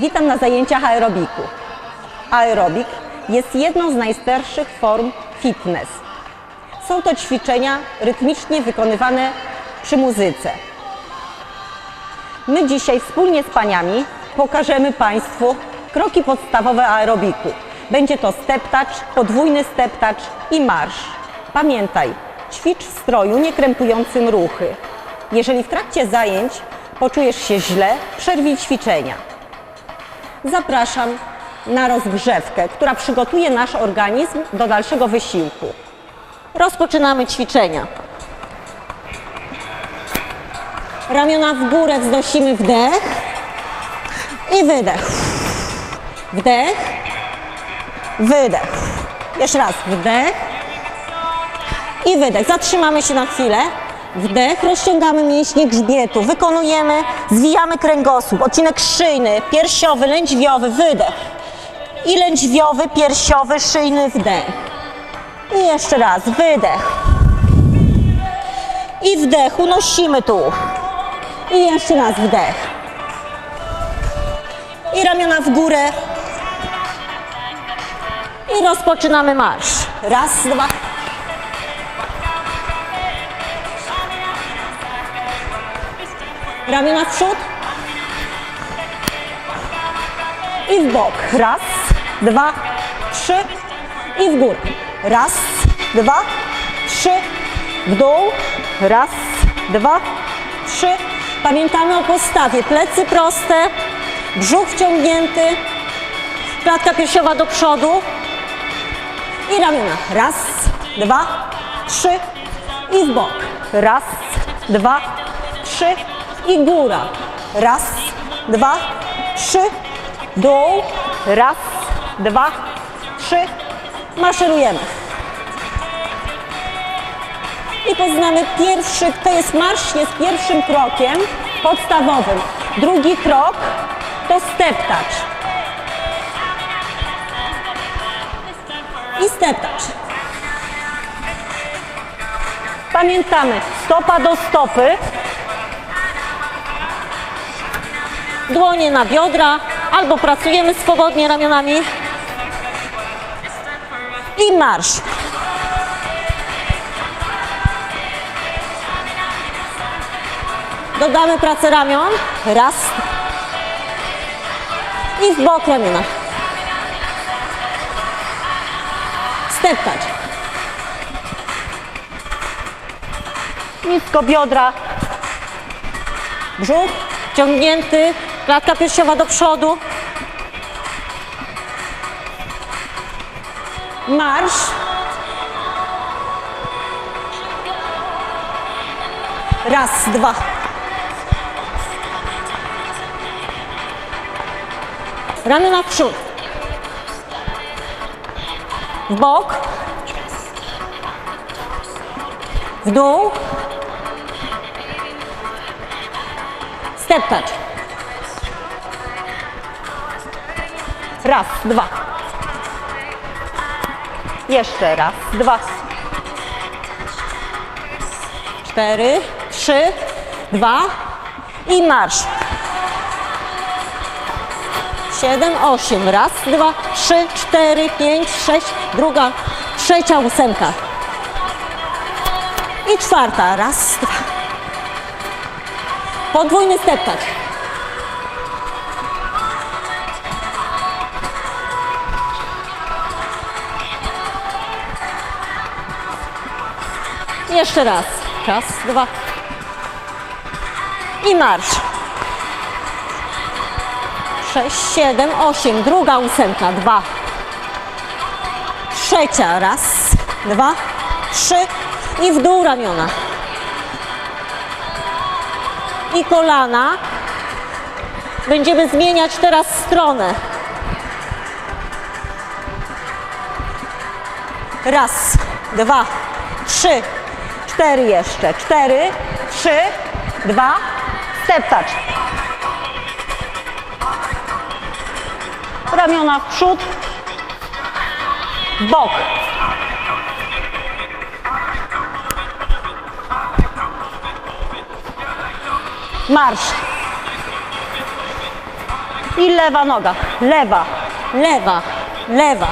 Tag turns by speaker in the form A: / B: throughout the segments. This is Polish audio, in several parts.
A: Witam na zajęciach aerobiku. Aerobik jest jedną z najstarszych form fitness. Są to ćwiczenia rytmicznie wykonywane przy muzyce. My dzisiaj wspólnie z paniami pokażemy Państwu kroki podstawowe aerobiku. Będzie to step touch, podwójny step touch i marsz. Pamiętaj, ćwicz w stroju nie krępującym ruchy. Jeżeli w trakcie zajęć poczujesz się źle, przerwij ćwiczenia. Zapraszam na rozgrzewkę, która przygotuje nasz organizm do dalszego wysiłku. Rozpoczynamy ćwiczenia. Ramiona w górę wznosimy wdech i wydech. Wdech, wydech. Jeszcze raz wdech i wydech. Zatrzymamy się na chwilę. Wdech, rozciągamy mięśnie grzbietu, wykonujemy, zwijamy kręgosłup, odcinek szyjny, piersiowy, lędźwiowy, wydech. I lędźwiowy, piersiowy, szyjny wdech. I jeszcze raz, wydech. I wdech, unosimy tu. I jeszcze raz wdech. I ramiona w górę. I rozpoczynamy marsz. Raz, dwa. Ramiona w przód. I w bok. Raz, dwa, trzy. I w górę. Raz, dwa, trzy. W dół. Raz, dwa, trzy. Pamiętamy o postawie. Plecy proste, brzuch wciągnięty, klatka piersiowa do przodu i ramiona. Raz, dwa, trzy i w bok. Raz, dwa, trzy i góra. Raz, dwa, trzy, dół. Raz, dwa, trzy. Maszerujemy. I poznamy pierwszy, to jest marsz, jest pierwszym krokiem podstawowym. Drugi krok to step touch. I step touch. Pamiętamy, stopa do stopy, dłonie na biodra, albo pracujemy swobodnie ramionami i marsz. Dodamy pracę ramion. Raz. I w bok ramiona. Step touch. Nisko biodra. Brzuch ciągnięty. Klatka piersiowa do przodu. Marsz. Raz, dwa. Ramiona w przód. W bok. W dół. Step touch. Raz, dwa. Jeszcze raz, dwa. Cztery, trzy, dwa i marsz. Siedem, osiem. Raz, dwa, trzy, cztery, pięć, sześć. Druga, trzecia ósemka. I czwarta. Raz, dwa. Podwójny step. Jeszcze raz. Raz, dwa. I marsz. Sześć, siedem, osiem. Druga ósemka. Dwa. Trzecia. Raz, dwa, trzy. I w dół ramiona. I kolana. Będziemy zmieniać teraz stronę. Raz, dwa, trzy, cztery jeszcze. Cztery, trzy, dwa, step touch. Ramiona w przód, bok. Marsz. I lewa noga. Lewa, lewa, lewa,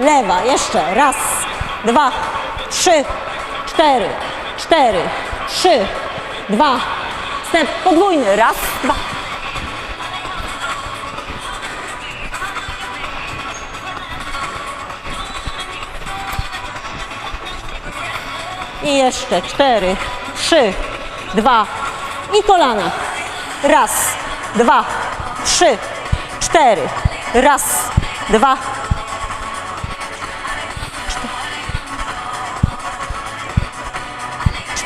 A: lewa. Jeszcze raz, dwa, trzy, cztery, cztery, trzy, dwa. Step podwójny. Raz, dwa. I jeszcze cztery, trzy, dwa i kolana. Raz, dwa, trzy, cztery. Raz, dwa.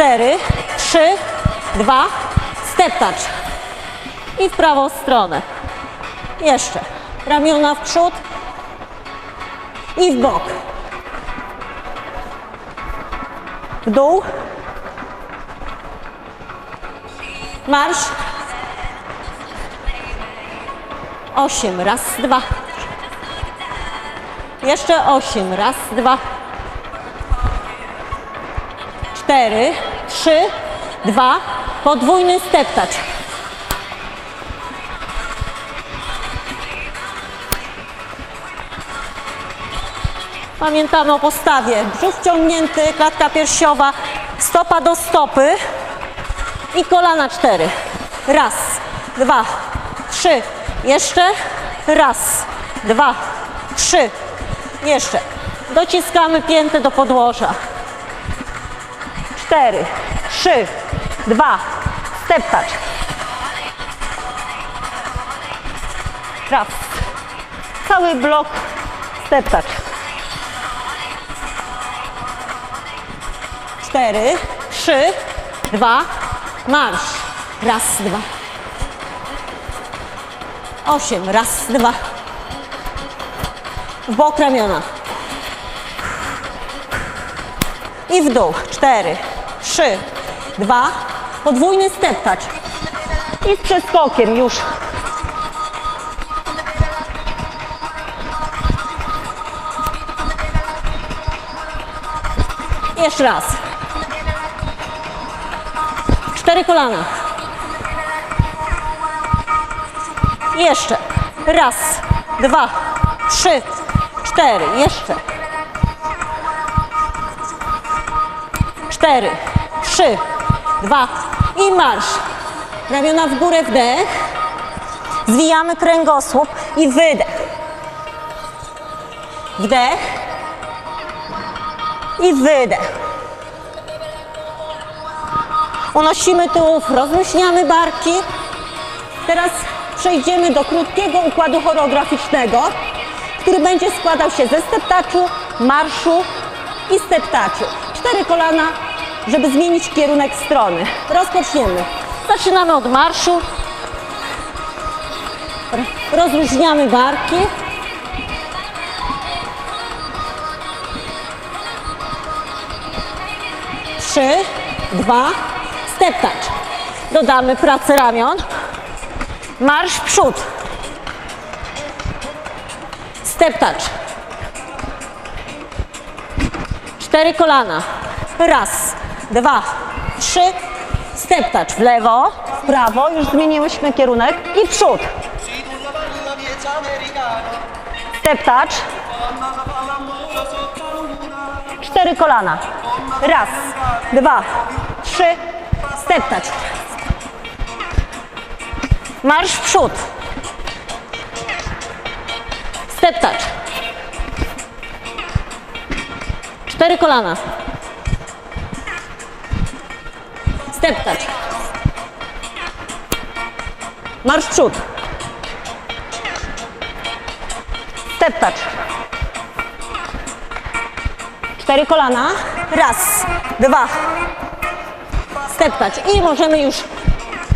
A: Cztery, trzy, dwa. Step touch. I w prawą stronę. Jeszcze. Ramiona w przód i w bok. W dół. Marsz. Osiem. Raz, dwa. Jeszcze osiem. Raz, dwa. Cztery, trzy, dwa. Podwójny step touch. Pamiętamy o postawie. Brzuch wciągnięty, klatka piersiowa, stopa do stopy i kolana cztery. Raz, dwa, trzy. Jeszcze. Raz, dwa, trzy. Jeszcze. Dociskamy piętę do podłoża. Cztery, trzy, dwa. Step touch. Raz. Cały blok step touch. cztery, trzy, dwa, marsz. Raz, dwa. Osiem, raz, dwa. W bok ramiona. I w dół. Cztery, trzy, dwa. Podwójny step touch. I z przeskokiem już. Jeszcze raz. Cztery kolana. Jeszcze. Raz, dwa, trzy, cztery. Jeszcze. Cztery, trzy, dwa i marsz. Ramiona w górę, wdech. Zwijamy kręgosłup i wydech. Wdech i wydech. Unosimy tułów, rozluźniamy barki. Teraz przejdziemy do krótkiego układu choreograficznego, który będzie składał się ze steptaczu, marszu i steptaczu. Cztery kolana, żeby zmienić kierunek strony. Rozpoczniemy. Zaczynamy od marszu. Rozluźniamy barki. Trzy, dwa, step touch. Dodamy pracę ramion. Marsz w przód. Step touch. Cztery kolana. Raz, dwa, trzy. Step touch w lewo, w prawo. Już zmieniłyśmy kierunek. I przód. Step touch. Cztery kolana. Raz, dwa, trzy. Step touch. Marsz w przód. Step touch. Cztery kolana. Step touch. Marsz przód. Step touch. Cztery kolana. Raz, dwa. Step touch. I możemy już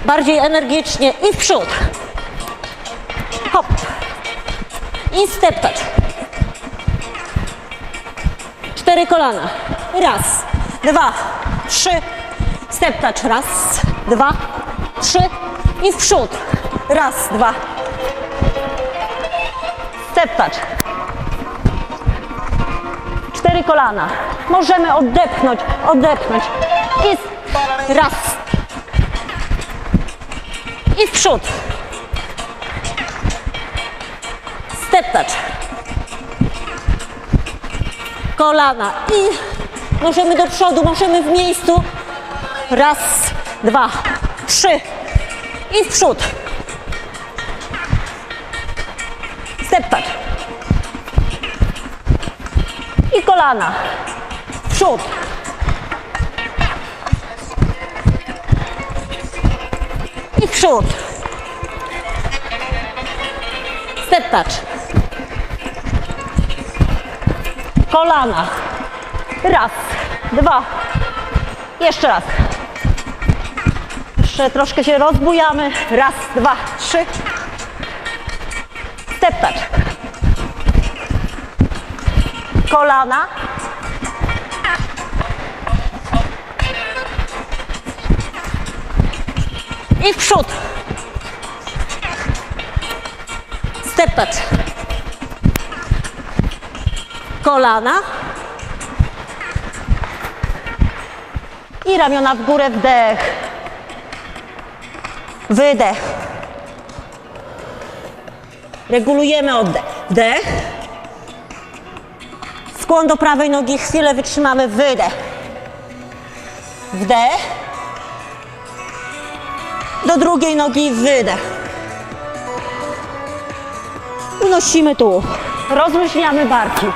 A: bardziej energicznie i w przód. Hop. I step touch. Cztery kolana. Raz, dwa, trzy. Step touch. Raz, dwa, trzy. I w przód. Raz, dwa. Step touch. Cztery kolana. Możemy odepchnąć, odepchnąć. I raz. I w przód. Step touch. Kolana i możemy do przodu, możemy w miejscu. Raz, dwa, trzy i w przód. Step touch. I kolana. W przód. I w przód. Step touch. Kolana. Raz, dwa. Jeszcze raz. Jeszcze troszkę się rozbujamy. Raz, dwa, trzy. Step touch. Kolana. I w przód. Step touch. Kolana. I ramiona w górę, wdech. Wydech. Regulujemy oddech. Wdech. Skłon do prawej nogi, chwilę wytrzymamy, wydech. Wdech. Do drugiej nogi, wydech. Unosimy tu. Rozluźniamy barki.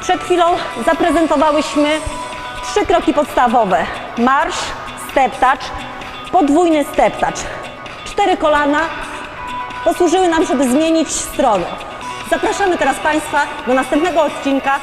A: Przed chwilą zaprezentowałyśmy trzy kroki podstawowe. Marsz, step touch, podwójny step touch. Cztery kolana posłużyły nam, żeby zmienić stronę. Zapraszamy teraz Państwa do następnego odcinka